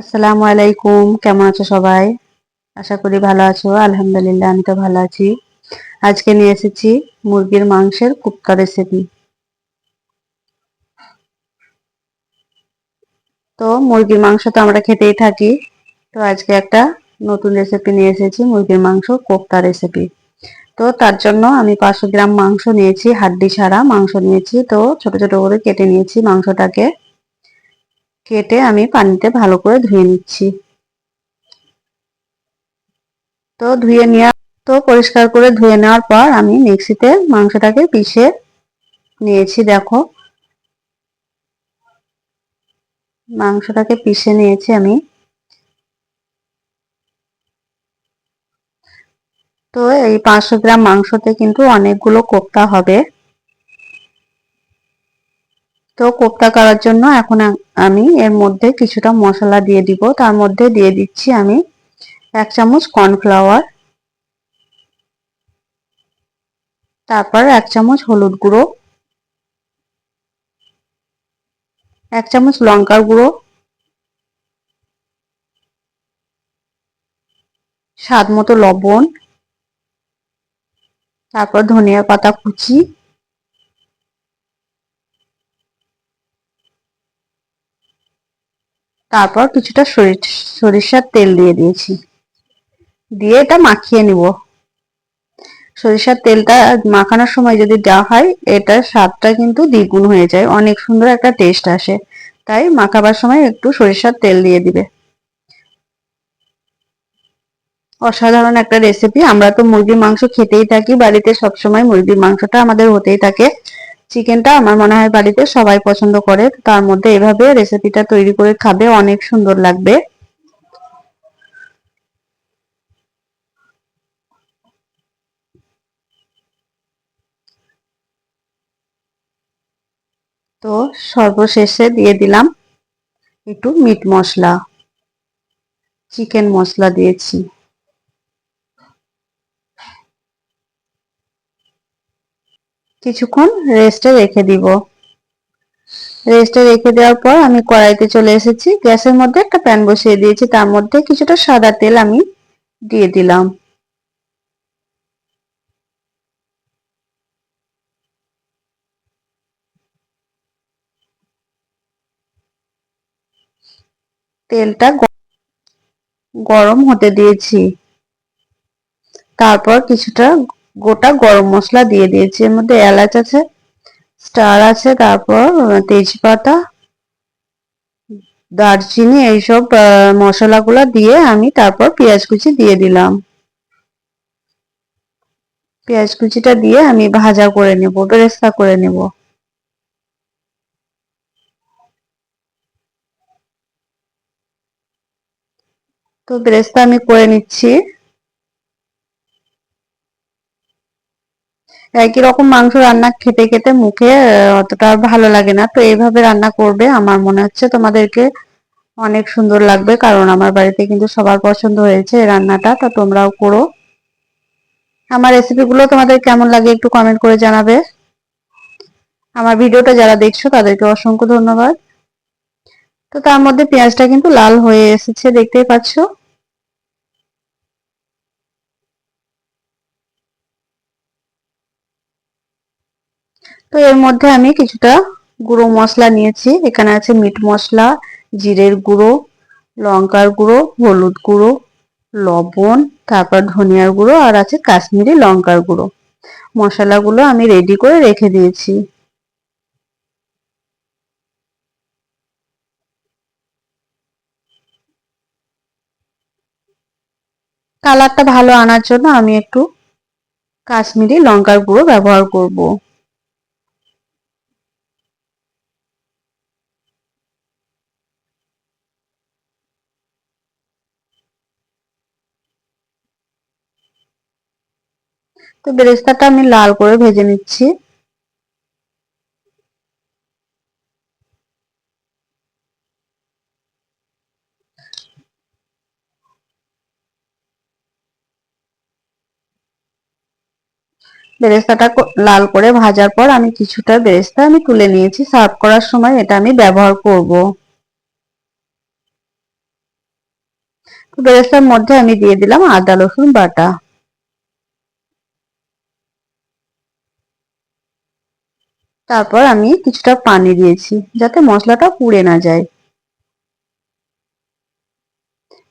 আসসালামু আলাইকুম, কেমন আছো সবাই? আশা করি ভালো আছো, আলহামদুলিল্লাহ, আমি তো ভালো আছি। আজকে নিয়ে এসেছি মুরগির মাংসের কুপ্তা রেসিপি তো মুরগির মাংস তো আমরা খেতেই থাকি, তো আজকে একটা নতুন রেসিপি নিয়ে এসেছি, মুরগির মাংস কোপ্তা রেসিপি তো তার জন্য আমি পাঁচশো গ্রাম মাংস নিয়েছি, হাড্ডি ছাড়া মাংস নিয়েছি, তো ছোট ছোট করে কেটে নিয়েছি মাংসটাকে। কেটে আমি পানিতে ভালো করে ধুয়ে নিচ্ছি। তো ধুয়ে নেওয়া, তো পরিষ্কার করে ধুয়ে নেওয়ার পর আমি মিক্সিতে মাংসটাকে পিষে নিয়েছি, দেখো। মাংসটাকে পিষে নিয়েছি আমি। তো এই পাঁচশো গ্রাম মাংসতে কিন্তু অনেকগুলো কোপ্তা হবে। তো কোপ্তা করার জন্য এখন আমি এর মধ্যে কিছুটা মশলা দিয়ে দিব। তার মধ্যে দিয়ে দিচ্ছি আমি এক চামচ কর্নফ্লাওয়ার। তারপর এক চামচ হলুদ গুঁড়ো। এক চামচ লঙ্কার গুঁড়ো। স্বাদ মতো লবণ। তারপর ধনিয়া পাতা কুচি। তারপর কিছুটা সরিষার তেল দিয়ে দিয়েছি। দিয়ে এটা মাখিয়ে নিব। সরিষার তেলটা মাখানোর সময় যদি দেওয়া হয় এটার স্বাদটা কিন্তু দ্বিগুণ হয়ে যায়। অনেক সুন্দর একটা টেস্ট আসে। তাই মাখাবার সময় একটু সরিষার তেল দিয়ে দিবে। অসাধারণ একটা রেসিপি আমরা তো মুরগির মাংস খেতেই থাকি। বাড়িতে সবসময় মুরগির মাংসটা আমাদের হতেই থাকে। চিকেনটা আমার মনে হয় বাড়িতে সবাই পছন্দ করে। তার মধ্যে এভাবে রেসিপিটা তৈরি করে খাবে, অনেক সুন্দর লাগবে। তো সর্বশেষে দিয়ে দিলাম একটু মিট মশলা চিকেন মশলা দিয়েছি। কিছুক্ষণ রেস্টে রেখে দিব। রেস্টে রেখে দেওয়ার পর আমি কড়াইতে চলে এসেছি। গ্যাসের মধ্যে একটা প্যান বসিয়ে দিয়েছি। তার মধ্যে কিছুটা সাদা তেল আমি দিয়ে দিলাম। তেলটা গরম হতে দিয়েছি। তারপর কিছুটা গোটা গরম মশলা দিয়ে দিয়েছি। এর মধ্যে এলাচ আছে, স্টার আছে, তারপর তেজপাতা, দারচিনি, এইসব মশলাগুলো দিয়ে আমি তারপর পেঁয়াজ কুচি দিয়ে দিলাম। পেঁয়াজ কুচিটা দিয়ে আমি ভাজা করে নেব, বেরেস্তা করে নেব। তো বেরেস্তা আমি করে নিচ্ছি। একই রকম মাংস রান্না খেতে খেতে মুখে অতটা ভালো লাগে না। তো এইভাবে রান্না করবে, আমার মনে হচ্ছে তোমাদেরকে অনেক সুন্দর লাগবে, কারণ আমার বাড়িতে কিন্তু সবার পছন্দ হয়েছে রান্নাটা, তো তোমরাও করো। আমার রেসিপিগুলো তোমাদের কেমন লাগে একটু কমেন্ট করে জানাবে। আমার ভিডিওটা যারা দেখছ, তাদেরকে অসংখ্য ধন্যবাদ। তো তার মধ্যে পেঁয়াজটা কিন্তু লাল হয়ে এসেছে, দেখতেই পাচ্ছ। তো এর মধ্যে আমি কিছুটা গুঁড়ো মশলা নিয়েছি। এখানে আছে মিট মশলা, জিরের গুঁড়ো, লঙ্কার গুঁড়ো, হলুদ গুঁড়ো, লবণ, তারপর ধনিয়ার গুঁড়ো, আর আছে কাশ্মীরি লঙ্কার গুঁড়ো। মশলাগুলো আমি রেডি করে রেখে দিয়েছি। কালারটা ভালো আনার জন্য আমি একটু কাশ্মীরি লঙ্কার গুঁড়ো ব্যবহার করব। তো বেরেস্তাটা আমি লাল করে ভেজে নিচ্ছি। বেরেস্তাটা লাল করে ভাজার পর আমি কিছুটা বেরেস্তা আমি তুলে নিয়েছি। সার্ভ করার সময় এটা আমি ব্যবহার করব। বেরেস্তার মধ্যে আমি দিয়ে দিলাম আদা, রসুন বাটা। তারপর আমি কিছুটা পানি দিয়েছি, যাতে মশলাটা পুড়ে না যায়।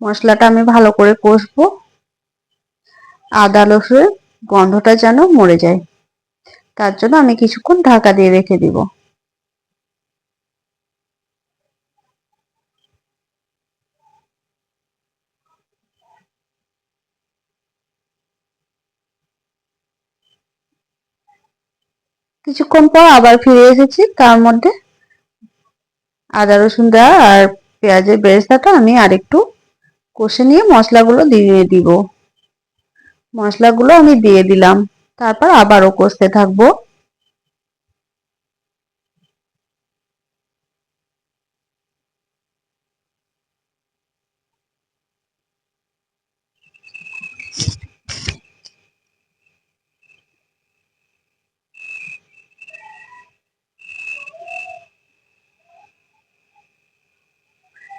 মশলাটা আমি ভালো করে কষবো। আদা রসুনের গন্ধটা যেন মরে যায়। তার জন্য আমি কিছুক্ষণ ঢাকা দিয়ে রেখে দিব। কিছুক্ষণ পর আবার ফিরে এসেছি। তার মধ্যে আদা, রসুন দেওয়া আর পেঁয়াজের বেরেস্তাটা আমি আরেকটু কষে নিয়ে মশলাগুলো দিয়ে দিব। মশলাগুলো আমি দিয়ে দিলাম। তারপর আবারও কষতে থাকব।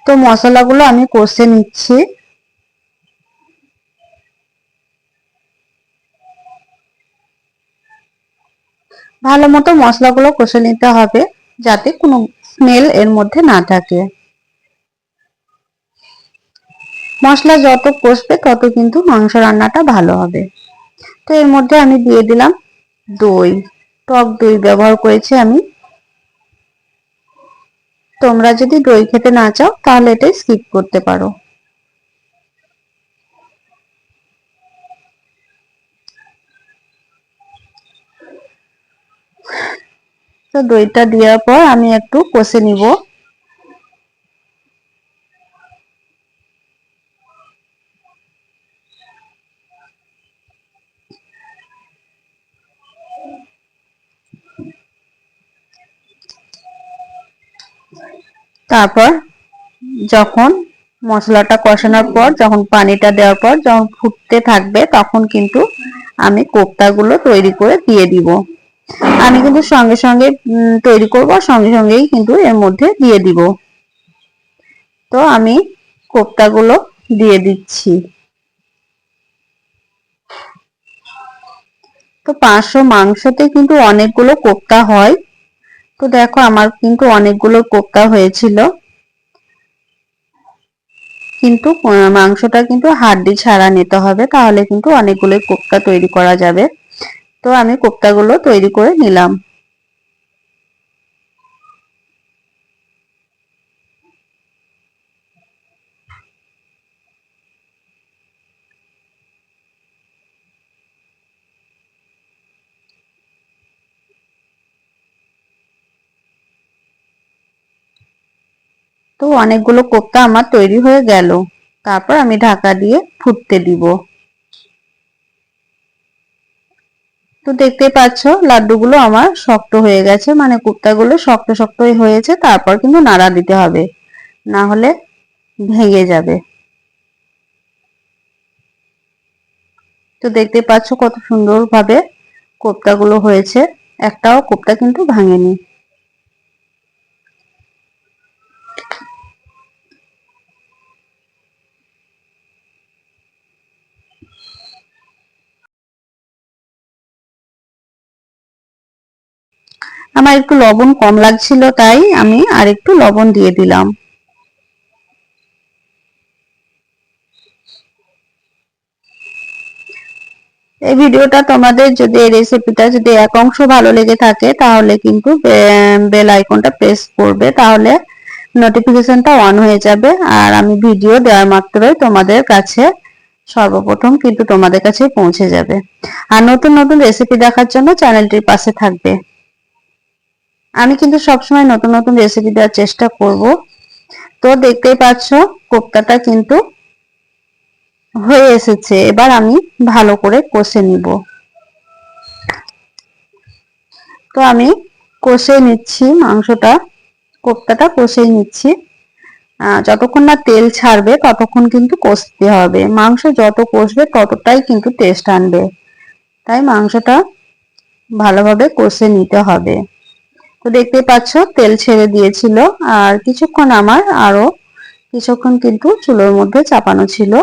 তো মশলাগুলো আমি কষে নিচ্ছি। ভালো মতো মশলাগুলো কষে নিতে হবে যাতে কোনো স্মেল এর মধ্যে না থাকে। মশলা যত কষবে তত কিন্তু মাংস রান্নাটা ভালো হবে। তো এর মধ্যে আমি দিয়ে দিলাম দই। টক দই ব্যবহার করেছি আমি। তোমরা যদি দই খেতে না চাও, তাহলে এটাই স্কিপ করতে পারো। তো দইটা দেওয়ার পর আমি একটু কষে নিব। তারপর যখন মশলাটা কষানোর পর, যখন পানিটা দেওয়ার পর, যখন ফুটতে থাকবে, তখন কিন্তু আমি কোপ্তাগুলো তৈরি করে দিয়ে দিব। আমি কিন্তু সঙ্গে সঙ্গে তৈরি করব সঙ্গে সঙ্গেই কিন্তু এর মধ্যে দিয়ে দিব। তো আমি কোপ্তাগুলো দিয়ে দিচ্ছি। তো পাঁচশো মাংসতে কিন্তু অনেকগুলো কোপ্তা হয়। তো দেখো, আমার কিন্তু অনেকগুলো কোপ্তা হয়েছিল। কিন্তু মাংসটা কিন্তু হাড্ডি ছাড়া নিতে হবে, তাহলে কিন্তু অনেকগুলো কোপ্তা তৈরি করা যাবে। তো আমি কোপ্তাগুলো তৈরি করে নিলাম। তো অনেকগুলো কোপ্তা আমার তৈরি হয়ে গেল। তারপর আমি ঢাকা দিয়ে ফুটতে দিব। তো দেখতে পাচ্ছ, লাড্ডুগুলো আমার শক্ত হয়ে গেছে মানে কুপ্তাগুলো শক্ত শক্ত হয়েছে, তারপর কিন্তু নাড়া দিতে হবে, না হলে ভেঙে যাবে। তো দেখতে পাচ্ছ কত সুন্দরভাবে কোপ্তাগুলো হয়েছে, একটাও কোপ্তা কিন্তু ভাঙেনি। আমার একটু লবণ কম লাগছিল, তাই আমি আর একটু লবণ দিয়ে দিলাম। এই ভিডিওটা তোমাদের যদি এই রেসিপিটা যদি এক অংশ ভালো লেগে থাকে, তাহলে কিন্তু বেল আইকনটা প্রেস করবে, তাহলে নোটিফিকেশনটা অন হয়ে যাবে। আর আমি ভিডিও দেওয়ার মাত্রই তোমাদের কাছে সর্বপ্রথম কিন্তু তোমাদের কাছে পৌঁছে যাবে। আর নতুন নতুন রেসিপি দেখার জন্য চ্যানেলটির পাশে থাকবে। আমি কিন্তু সবসময় নতুন নতুন রেসিপি দেওয়ার চেষ্টা করব। তো দেখতেই পাচ্ছ, কোপ্তাটা কিন্তু হয়ে এসেছে। এবার আমি ভালো করে কষে নিব। তো আমি কষে নিচ্ছি, মাংসটা, কোপ্তাটা কষে নিচ্ছি। যতক্ষণ না তেল ছাড়বে, ততক্ষণ কিন্তু কষতে হবে। মাংস যত কষবে, ততটাই কিন্তু টেস্ট আনবে। তাই মাংসটা ভালোভাবে কষে নিতে হবে। তো দেখতে পাচ্ছ, তেল ছেড়ে দিয়েছিল। আর কিছুক্ষণ আমার আরও, কিছুক্ষণ কিন্তু চুলোর মধ্যে চাপানো ছিল।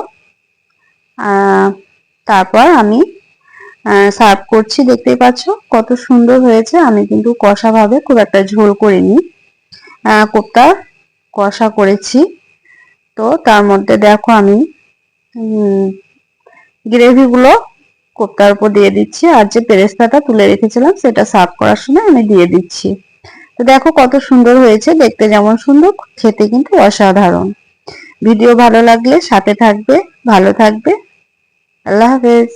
তারপর আমি সার্ভ করছি, দেখতেই পাচ্ছ। কত সুন্দর হয়েছে, আমি কিন্তু কষা ভাবে খুব একটা ঝোল করিনি। কোপ্তা কষা করেছি। তো তার মধ্যে দেখো আমি গ্রেভিগুলো কোপ্তার উপর দিয়ে দিচ্ছি আর যে পেরেস্তাটা তুলে রেখেছিলাম সেটা সার্ভ করার সময় আমি দিয়ে দিচ্ছি। তো দেখো কত সুন্দর হয়েছে, দেখতে যেমন সুন্দর, খেতে কিন্তু অসাধারণ। ভিডিও ভালো লাগলে সাথে থাকবে, ভালো থাকবে। আল্লাহ হাফেজ।